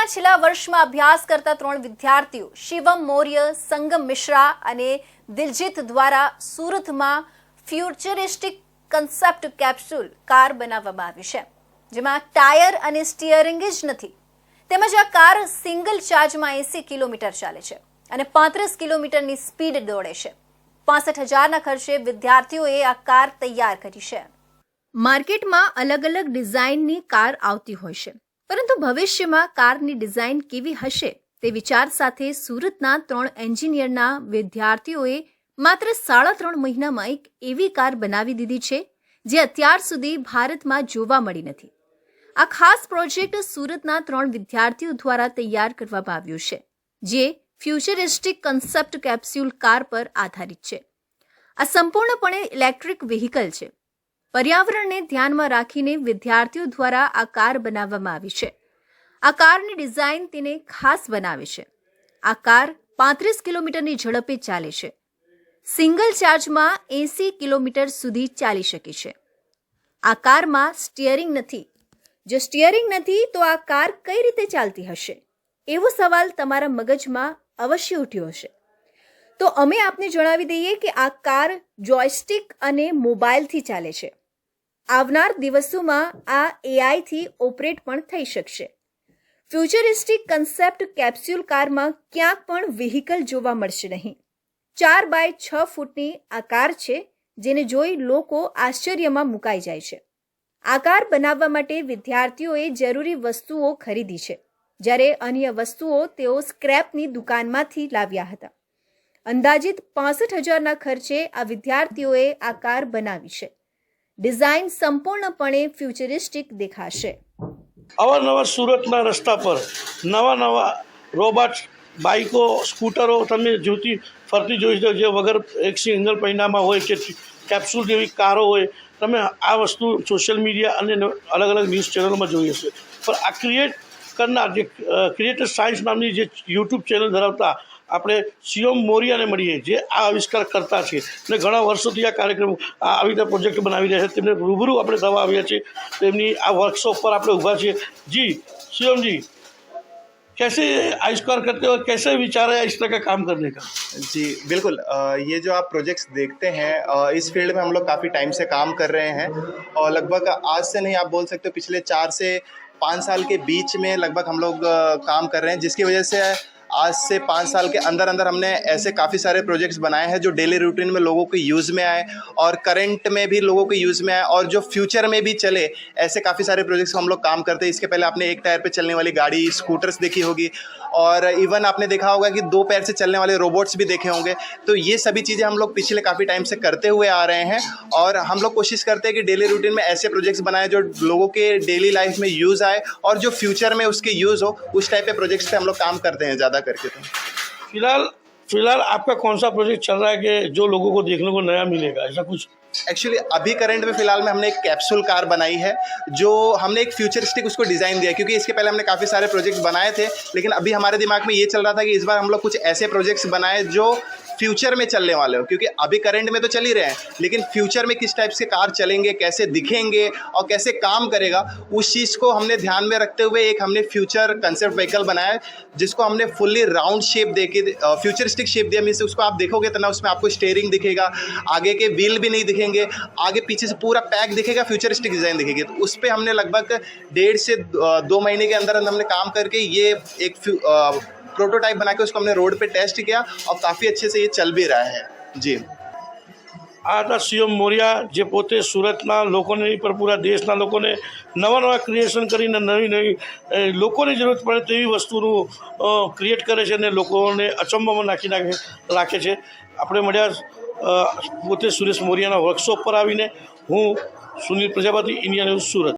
આઈઆઈટીના છેલ્લા વર્ષમાં અભ્યાસ કરતા ત્રણ વિદ્યાર્થીઓ, શિવમ મૌર્ય, સંગમ મિશ્રા અને દિલજીત દ્વારા સુરતમાં ફ્યુચરિસ્ટિક કન્સેપ્ટ કેપ્સ્યુલ કાર બનાવવામાં આવી છે, જેમાં ટાયર અને સ્ટિયરિંગ જ નથી. તેમજ આ કાર સિંગલ ચાર્જમાં એસી કિલોમીટર ચાલે છે અને પાંત્રીસ કિલોમીટરની સ્પીડ દોડે છે. પાસઠ હજારના ખર્ચે વિદ્યાર્થીઓએ આ કાર તૈયાર કરી છે. માર્કેટમાં અલગ અલગ ડિઝાઇનની કાર આવતી હોય છે. પરંતુ ભવિષ્યમાં કારની ડિઝાઇન કેવી હશે તે વિચાર સાથે સુરતના ત્રણ એન્જિનિયરના વિદ્યાર્થીઓએ માત્ર સાડા ત્રણ મહિનામાં એક એવી કાર બનાવી દીધી છે, જે અત્યાર સુધી ભારતમાં જોવા મળી નથી. આ ખાસ પ્રોજેક્ટ સુરતના ત્રણ વિદ્યાર્થીઓ દ્વારા તૈયાર કરવામાં આવ્યું છે, જે ફ્યુચરિસ્ટિક કન્સેપ્ટ કેપ્સ્યુલ કાર પર આધારિત છે. આ સંપૂર્ણપણે ઇલેક્ટ્રિક વ્હીકલ છે પર્યાવરણને ધ્યાનમાં રાખીને વિદ્યાર્થીઓ દ્વારા આ કાર બનાવવામાં આવી છે. આ કારની ડિઝાઇન તેને ખાસ બનાવે છે. આ કાર પાંત્રીસ કિલોમીટરની ઝડપે ચાલે છે. સિંગલ ચાર્જમાં એસી કિલોમીટર સુધી ચાલી શકે છે. આ કારમાં સ્ટિયરિંગ નથી. જો સ્ટિયરિંગ નથી, તો આ કાર કઈ રીતે ચાલતી હશે? એવો સવાલ તમારા મગજમાં અવશ્ય ઉઠ્યો હશે. તો અમે આપને જણાવી દઈએ કે આ કાર જોયસ્ટિક અને મોબાઈલથી ચાલે છે. આવનાર દિવસોમાં આ એઆઈથી ઓપરેટ પણ થઈ શકશે. ફ્યુચરિસ્ટિક કન્સેપ્ટ કેપ્સ્યુલ કારમાં ક્યાંક પણ વ્હીકલ જોવા મળશે નહીં. ચાર બાય છ ફૂટની આ કાર છે, જેને જોઈ લોકો આશ્ચર્યમાં મુકાઈ જાય છે. આ કાર બનાવવા માટે વિદ્યાર્થીઓએ જરૂરી વસ્તુઓ ખરીદી છે. જ્યારે અન્ય વસ્તુઓ તેઓ સ્ક્રેપની દુકાનમાંથી લાવ્યા હતા. અંદાજિત પાસઠ હજારના ખર્ચે આ વિદ્યાર્થીઓએ આ કાર બનાવી છે. ડિઝાઇન સંપૂર્ણપણે ફ્યુચરિસ્ટિક દેખાશે. અવારનવાર સુરતના રસ્તા પર નવા નવા રોબોટ, બાઇકો, સ્કૂટરો તમે જોતી ફરતી જોઈ શકો જે વગર એક સિંગલ પૈનામાં હોય કે કેપ્સ્યુલ જેવી કારો હોય, તમે આ વસ્તુ સોશિયલ મીડિયા અને અલગ અલગ ન્યૂઝ ચેનલોમાં જોઈ હશે. પણ આ ક્રિએટ કરનાર જે ક્રિએટર સાયન્સ નામની જે યુટ્યુબ ચેનલ ધરાવતા આપણે સીએમ મોરિયાને મળીએ જે આ આવિષ્કાર કરતા છે અને ઘણા વર્ષોથી આ કાર્યક્રમ આ આવી રીતે પ્રોજેક્ટ બનાવી રહ્યા છે તેમને રૂબરૂ આપણે થવા આવ્યા છીએ તેમની આ વર્કશોપ પર આપણે ઊભા છીએ જી सीएम जी कैसे आविष्कार करते हो कैसे विचार है इस तरह का काम करने का जी बिल्कुल अ, ये जो आप प्रोजेक्ट्स देखते हैं अ, इस फील्ड में हम लोग काफ़ी टाइम से काम कर रहे हैं और लगभग आज से नहीं आप बोल सकते हो पिछले चार से पाँच साल के बीच में लगभग हम लोग अ, काम कर रहे हैं जिसकी वजह से आज से पाँच साल के अंदर अंदर हमने ऐसे काफ़ी सारे प्रोजेक्ट्स बनाए हैं जो डेली रूटीन में लोगों के यूज़ में आए और करंट में भी लोगों के यूज़ में आए और जो फ्यूचर में भी चले, ऐसे काफ़ी सारे प्रोजेक्ट्स हम लोग काम करते हैं। इसके पहले आपने एक टायर पर चलने वाली गाड़ी स्कूटर्स देखी होगी और इवन आपने देखा होगा कि दो पैर से चलने वाले रोबोट्स भी देखे होंगे। तो ये सभी चीज़ें हम लोग पिछले काफ़ी टाइम से करते हुए आ रहे हैं और हम लोग कोशिश करते हैं कि डेली रूटीन में ऐसे प्रोजेक्ट्स बनाए जो लोगों के डेली लाइफ में यूज़ आए और जो फ्यूचर में उसके यूज़ हो, उस टाइप के प्रोजेक्ट्स पर हम लोग काम करते हैं ज़्यादा करके तो। फ़िलहाल फ़िलहाल आपका कौन सा प्रोजेक्ट चल रहा है कि जो लोगों को देखने को नया मिलेगा? ऐसा कुछ? एक्चुअली अभी करंट में फ़िलहाल में हमने एक कैप्सूल कार बनाई है, जो हमने एक फ्यूचरिस्टिक उसको डिज़ाइन दिया क्योंकि इसके पहले हमने काफ़ी सारे प्रोजेक्ट्स बनाए थे, लेकिन अभी हमारे दिमाग में ये चल रहा था कि इस बार हम लोग कुछ ऐसे प्रोजेक्ट्स बनाए जो फ्यूचर में चलने वाले हो, क्योंकि अभी करंट में तो चल ही रहे हैं, लेकिन फ्यूचर में किस टाइप से कार चलेंगे, कैसे दिखेंगे और कैसे काम करेगा, उस चीज़ को हमने ध्यान में रखते हुए एक हमने फ्यूचर कंसेप्ट व्हीकल बनाया, जिसको हमने फुल्ली राउंड शेप दे के फ्यूचरिस्टिक शेप दिया, मीन्स उसको आप देखोगे तो ना उसमें आपको स्टेयरिंग दिखेगा, आगे के व्हील भी नहीं दिखेंगे, आगे पीछे से पूरा पैक दिखेगा फ्यूचरिस्टिक डिज़ाइन दिखेगी। तो उस पर हमने लगभग डेढ़ से दो महीने के अंदर हमने काम करके ये एक प्रोटोटाइप बना के उसको हमने रोड पे टेस्ट किया और काफ़ी अच्छे से ये चल भी रहा है जी આ હતા સીએમ મોરિયા જે પોતે સુરતના લોકોને નહીં પણ પૂરા દેશના લોકોને નવા નવા ક્રિએશન કરીને નવી નવી એ, લોકોની જરૂરત પડે તેવી વસ્તુનું ક્રિએટ કરે છે અને લોકોને અચંબામાં નાખી નાખે રાખે છે આપણે મળ્યા અ, પોતે સુરેશ મોરિયાના વર્કશોપ પર આવીને હું સુનિલ પ્રજાપતિ ઇન્ડિયા ન્યૂઝ સુરત